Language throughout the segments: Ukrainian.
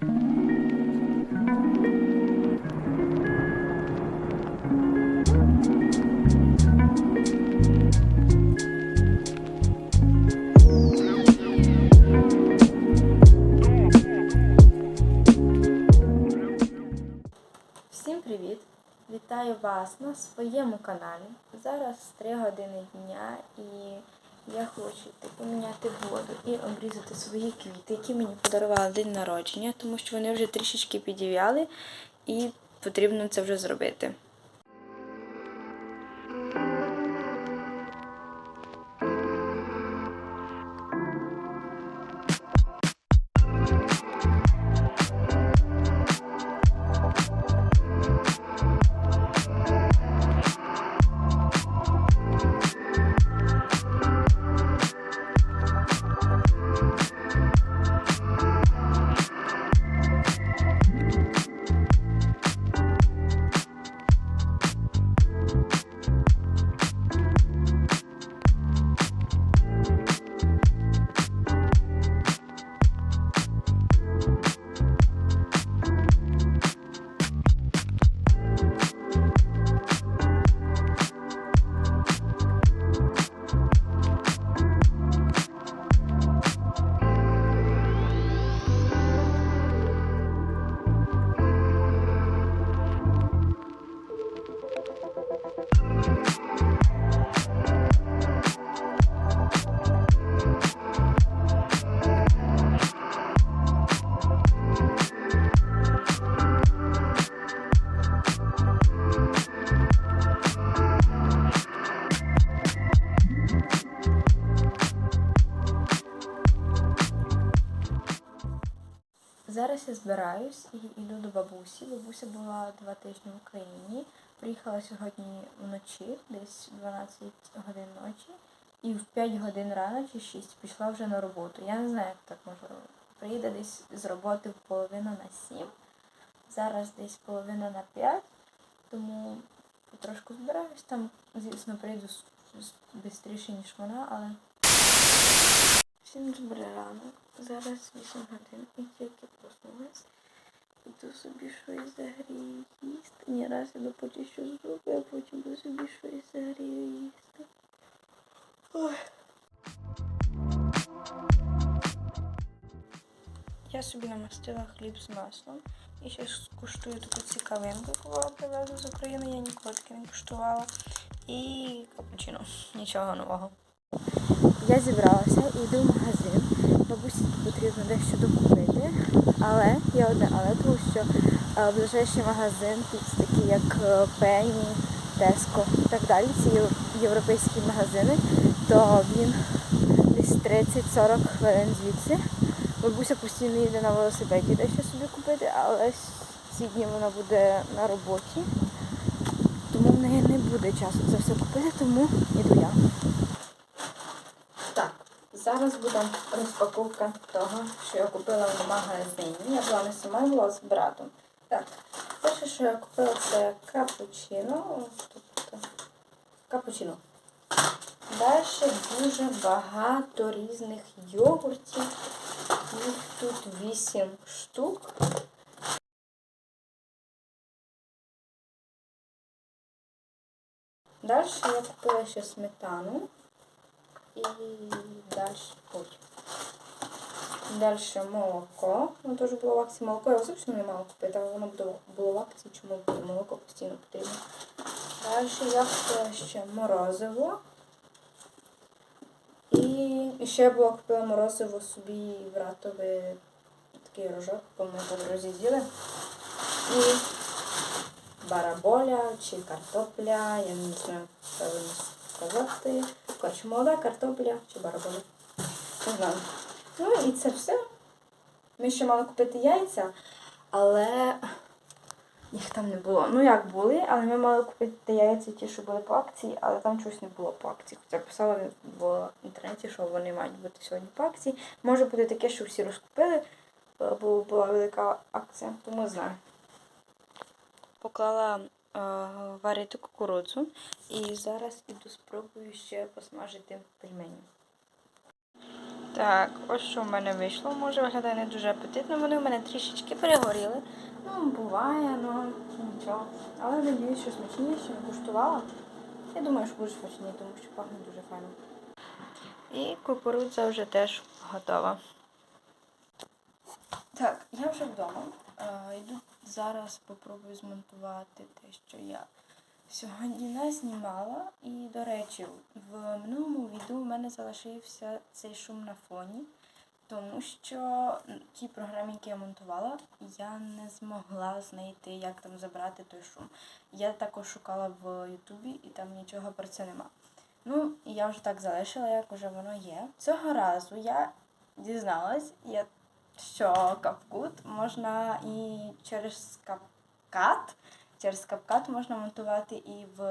Всім привіт! Вітаю вас на своєму каналі. Зараз 3 години дня і я хочу поміняти воду і обрізати свої квіти, які мені подарували день народження, тому що вони вже трішечки підів'яли і потрібно це вже зробити. Зараз я збираюсь і йду до бабусі. Бабуся була два тижні в Україні. Приїхала сьогодні вночі, десь 12 годин ночі, і в 5 годин рано чи 6 пішла вже на роботу. Я не знаю, як так можливо. Приїде десь з роботи в половину на 7. Зараз десь половина на 5, тому потрошку збираюсь. Там, звісно, прийду швидше, ніж вона, але Всім добрий ранок. Зараз 8 годин і тільки проснулась. Іду собі щось загрію їсти. Ні, раз іду почищу зуби, а потім буду собі щось загрію їсти. Ой. Я собі намастила хліб з маслом. І ще куштую таку цікавинку, яку привезли з України, я ніколи таки не куштувала. І капучино. Нічого нового. Я зібралася і йду в магазин. Бабусі потрібно дещо докупити. Але є одне, але тому що ближайший магазин, тут такі як е, Пені, Теско і так далі, ці європейські магазини, то він десь 30-40 хвилин звідси. Бабуся постійно їде на велосипеді дещо собі купити, але ці дні вона буде на роботі. Тому в неї не буде часу це все купити, тому іду я. Так, зараз буде розпаковка того, що я купила в магазині. Я була не сама, я була з братом. Так, перше, що я купила, це капучино. Тобто, капучино. Далі дуже багато різних йогуртів. Їх тут 8 штук. Далі я купила ще сметану. І далі потім. Далі молоко. Воно теж було в акції молоко. Я взагалі не мала купити, але воно було, в акції, чому буде молоко постійно потрібно. Далі я купила ще морозиво. І ще я була купила морозиво собі братові такий рожок, бо ми по дорозі з'їли. І бараболя чи картопля, я не знаю правильно сказати. Коротше, молода картопля чи бараболя. Не знаю. І це все. Ми ще мали купити яйця, але їх там не було. Ну як були, але ми мали купити яйця ті, що були по акції, але там чогось не було по акції. Хоча писала в інтернеті, що вони мають бути сьогодні по акції. Може бути таке, що всі розкупили, бо була велика акція, тому знаю. Поклала е, варити кукурудзу і зараз іду спробую ще посмажити пельмені. Так, ось що в мене вийшло. Може виглядає не дуже апетитно. Вони в мене трішечки перегоріли. Ну, буває, ну нічого. Але надіюсь, що смачніше куштувала. Я думаю, що буде смачніше, тому що пахне дуже файно. І кукурудза вже теж готова. Так, я вже вдома. Е, йду зараз спробую змонтувати те, що я сьогодні не знімала. І, до речі, в минулому відео у мене залишився цей шум на фоні, тому що ті програми, які я монтувала, я не змогла знайти, як там забрати той шум. Я також шукала в Ютубі і там нічого про це нема. Ну, я вже так залишила, як вже воно є. Цього разу я дізналась, що капкут можна і через капкат, через капкат можна монтувати і в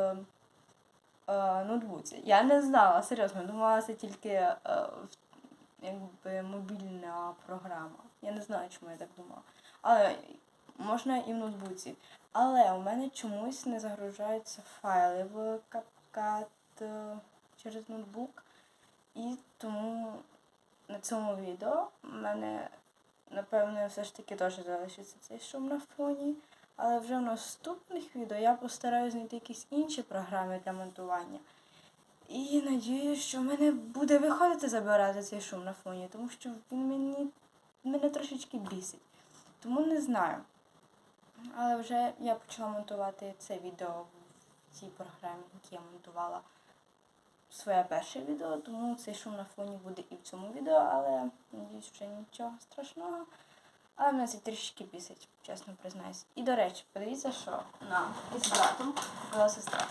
е, ноутбуці. Я не знала, серйозно, думала, це тільки е, якби мобільна програма. Я не знаю, чому я так думала. Але можна і в ноутбуці. Але у мене чомусь не загружаються файли в CapCut е, через ноутбук. І тому на цьому відео в мене, напевно, все ж таки теж залишиться цей шум на фоні. Але вже в наступних відео я постараюся знайти якісь інші програми для монтування. І надіюсь, що в мене буде виходити забирати цей шум на фоні, тому що він мені, мене трошечки бісить. Тому не знаю. Але вже я почала монтувати це відео в цій програмі, які я монтувала своє перше відео, тому цей шум на фоні буде і в цьому відео, але надіюсь, вже нічого страшного. Але мене це трішки бісить, чесно признаюсь. І до речі, подивіться, що нам із братом була сестра.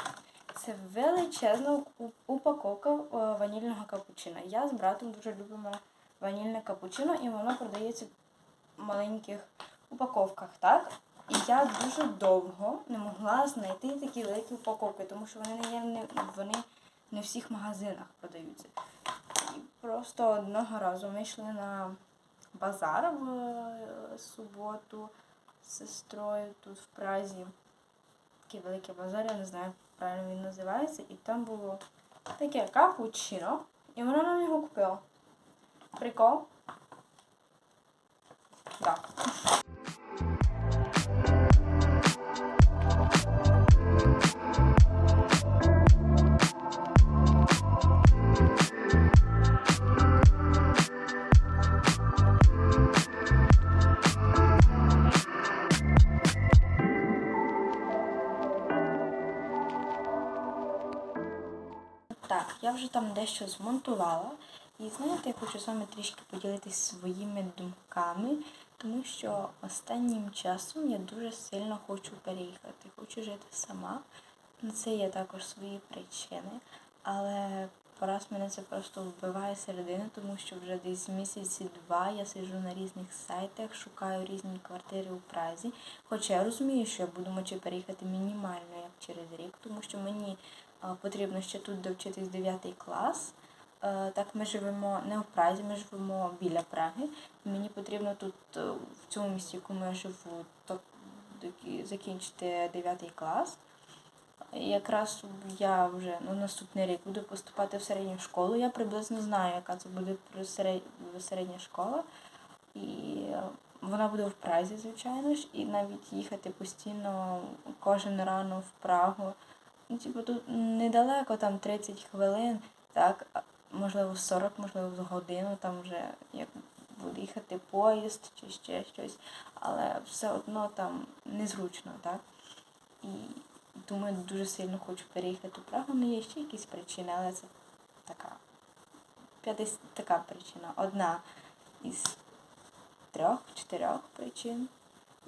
Це величезна упаковка е, ванільного капучино. Я з братом дуже любимо ванільне капучино, і воно продається в маленьких упаковках, так? І я дуже довго не могла знайти такі великі упаковки, тому що вони не є не вони не в всіх магазинах продаються. І просто одного разу ми йшли на базар в е, суботу з сестрою тут в Празі. Такий великий базар, я не знаю, як правильно він називається. І там було таке капучино, і вона нам його купила. Прикол? Так. Я вже там дещо змонтувала. І знаєте, я хочу з вами трішки поділитися своїми думками, тому що останнім часом я дуже сильно хочу переїхати. Хочу жити сама. На це є також свої причини. Але пораз мене це просто вбиває середину, тому що вже десь місяці два я сиджу на різних сайтах, шукаю різні квартири у Празі. Хоча я розумію, що я буду мочи переїхати мінімально як через рік, тому що мені потрібно ще тут довчитись 9 клас. Е, Так, ми живемо не в Празі, ми живемо біля Праги. Мені потрібно тут, е, в цьому місті, в якому я живу, закінчити 9 клас. Якраз я вже ну, наступний рік буду поступати в середню школу. Я приблизно знаю, яка це буде середня школа. І е, вона буде в Празі, звичайно ж, і навіть їхати постійно кожен рано в Прагу. Ну, типу, тут недалеко, там 30 хвилин, так, можливо, 40, можливо, з годину, там вже як буде їхати поїзд чи ще щось, але все одно там незручно, так. І думаю, дуже сильно хочу переїхати у Прагу. Ну, є ще якісь причини, але це така, 50, така причина. Одна із трьох-чотирьох причин,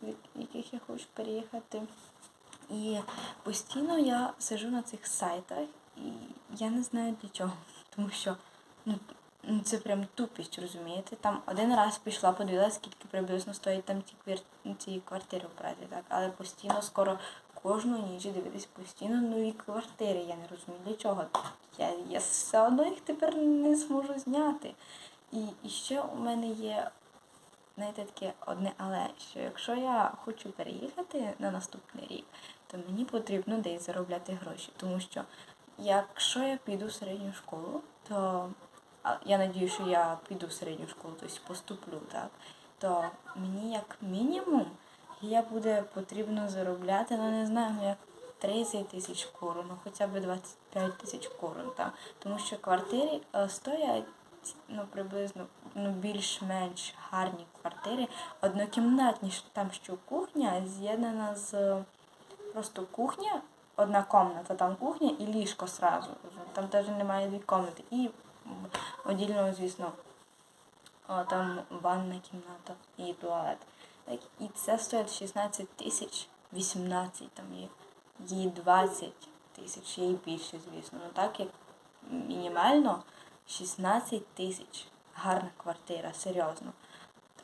від яких я хочу переїхати. І постійно я сижу на цих сайтах і я не знаю для чого. Тому що ну, ну, це прям тупість, розумієте? Там один раз пішла, подивилася, скільки приблизно стоять там ці, квір... ці квартири в Празі, так? Але постійно скоро кожну ніч дивитись постійно нові квартири. Я не розумію для чого. Я, я все одно їх тепер не зможу зняти. І, і ще у мене є знаєте, таке одне але, що якщо я хочу переїхати на наступний рік, то мені потрібно десь заробляти гроші. Тому що якщо я піду в середню школу, то я надію, що я піду в середню школу, тобто поступлю, так, то мені як мінімум я буде потрібно заробляти, ну не знаю, ну як 30 тисяч корон, ну хоча б 25 тисяч корон, так. Тому що квартири е, стоять ну, приблизно ну, більш-менш гарні квартири, однокімнатні, там що кухня з'єднана з просто кухня, одна комната, там кухня і ліжко сразу. Там навіть немає дві комнати. І м, звісно, там ванна кімната і туалет. І це стоїть 16 тисяч, 18 там є 20 тисяч, є і більше, звісно. Ну так як мінімально 16 тисяч. Гарна квартира, серйозно.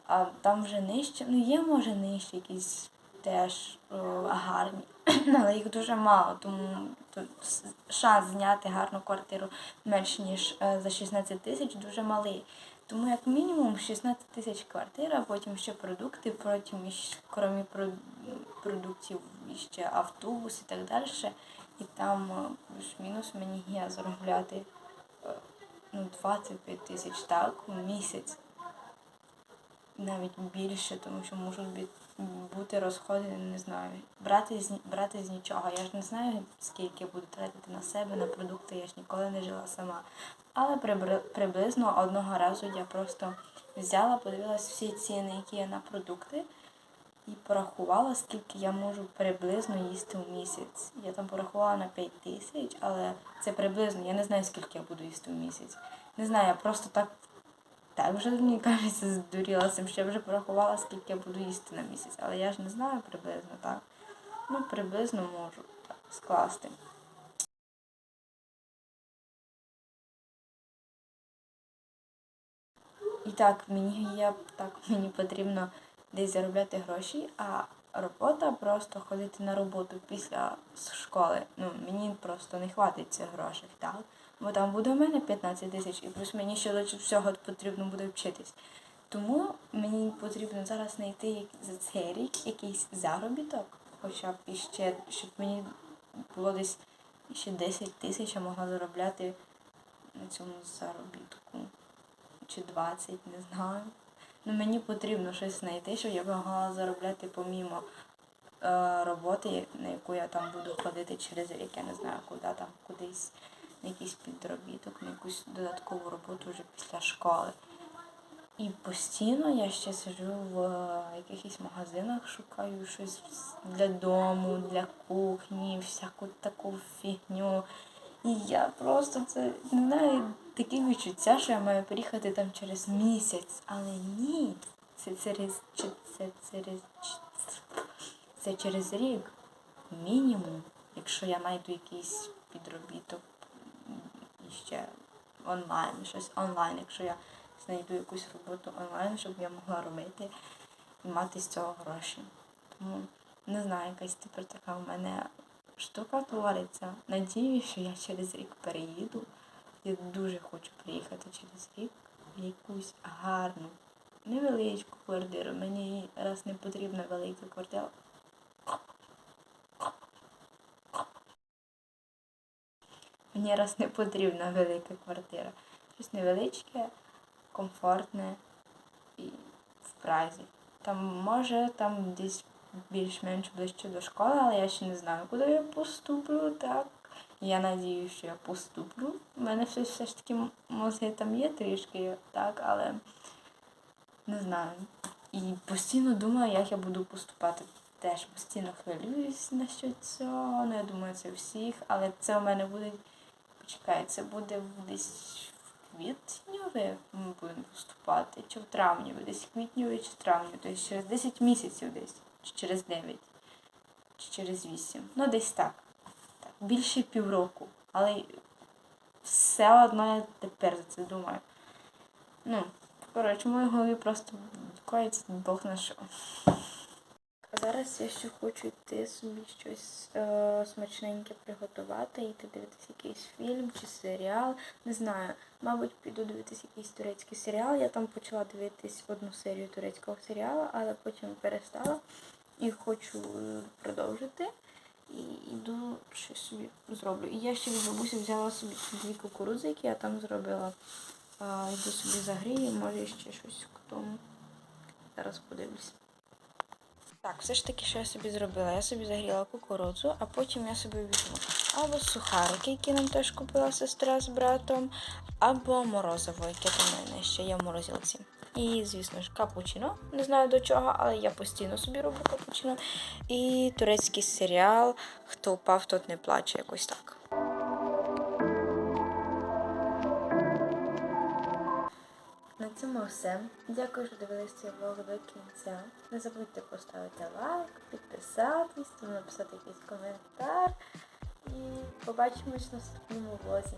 А там вже нижче, ну є може нижче якісь теж о, гарні, але їх дуже мало, тому шанс зняти гарну квартиру менш ніж е, за 16 тисяч дуже малий. Тому як мінімум 16 тисяч квартира, потім ще продукти, потім крім про- продуктів ще автобус і так далі. І там е, плюс-мінус мені є заробляти е, ну, 25 тисяч так в місяць навіть більше, тому що можуть бі- бути розходи, не знаю, брати з, брати з нічого. Я ж не знаю, скільки я буду тратити на себе, на продукти, я ж ніколи не жила сама. Але приблизно одного разу я просто взяла, подивилась всі ціни, які є на продукти, і порахувала, скільки я можу приблизно їсти в місяць. Я там порахувала на 5 тисяч, але це приблизно, я не знаю, скільки я буду їсти в місяць. Не знаю, я просто так так вже, мені кажеться, здуріла цим, що я вже порахувала, скільки я буду їсти на місяць. Але я ж не знаю приблизно, так. Ну, приблизно можу так скласти. І так, мені я так мені потрібно десь заробляти гроші, а робота просто ходити на роботу після школи. Ну, мені просто не хватить цих грошей, так? Бо там буде в мене 15 тисяч, і плюс мені ще до всього потрібно буде вчитись. Тому мені потрібно зараз знайти за цей рік якийсь заробіток, хоча б іще, щоб мені було десь ще 10 тисяч, я могла заробляти на цьому заробітку. Чи 20, не знаю. Ну мені потрібно щось знайти, щоб я могла заробляти помімо е, роботи, на яку я там буду ходити через рік, я не знаю, куди там, кудись, на якийсь підробіток, на якусь додаткову роботу вже після школи. І постійно я ще сиджу в е, якихось магазинах, шукаю щось для дому, для кухні, всяку таку фігню. І я просто це не знаю, таке відчуття, що я маю приїхати там через місяць, але ні. Це через це через це через рік. Мінімум, якщо я знайду якийсь підробіток ще онлайн, щось онлайн, якщо я знайду якусь роботу онлайн, щоб я могла робити і мати з цього гроші. Тому не знаю, якась тепер така в мене штука твориться. Надію, що я через рік переїду. Я дуже хочу приїхати через рік в якусь гарну, невеличку квартиру. Мені раз не потрібна велика квартира. Мені раз не потрібна велика квартира. Щось невеличке, комфортне і в Празі. Там може там десь більш-менш ближче до школи, але я ще не знаю, куди я поступлю, так. Я надію, що я поступлю. У мене все, все ж таки мозги там є трішки, так, але не знаю. І постійно думаю, як я буду поступати. Теж постійно хвилююсь насчет цього. Ну, я думаю, це всіх, але це у мене буде. Почекай, це буде десь в квітні ми будемо поступати, чи в травні, десь в квітні чи в травні, тобто через 10 місяців десь, чи через 9, чи через 8. Ну, десь так. так. Більше півроку. Але все одно я тепер за це думаю. Ну, коротше, в моїй голові просто коїться Бог на що. Зараз я ще хочу йти собі щось е, смачненьке приготувати, йти дивитися якийсь фільм чи серіал. Не знаю. Мабуть, піду дивитися якийсь турецький серіал. Я там почала дивитись одну серію турецького серіалу, але потім перестала і хочу е, продовжити. І йду щось собі зроблю. І я ще від бабусі взяла собі дві кукурудзи, які я там зробила. Йду собі загрію, може ще щось к тому. Зараз подивлюсь. Так, все ж таки, що я собі зробила? Я собі загріла кукурудзу, а потім я собі візьму або сухарики, які нам теж купила сестра з братом, або морозиво, яке там мене ще є в морозилці. І, звісно ж, капучино. Не знаю до чого, але я постійно собі роблю капучино. І турецький серіал Хто впав, тот не плаче, якось так. Все. Дякую, що дивилися цей влог до кінця. Не забудьте поставити лайк, підписатись, там написати якийсь коментар. І побачимось в наступному влозі.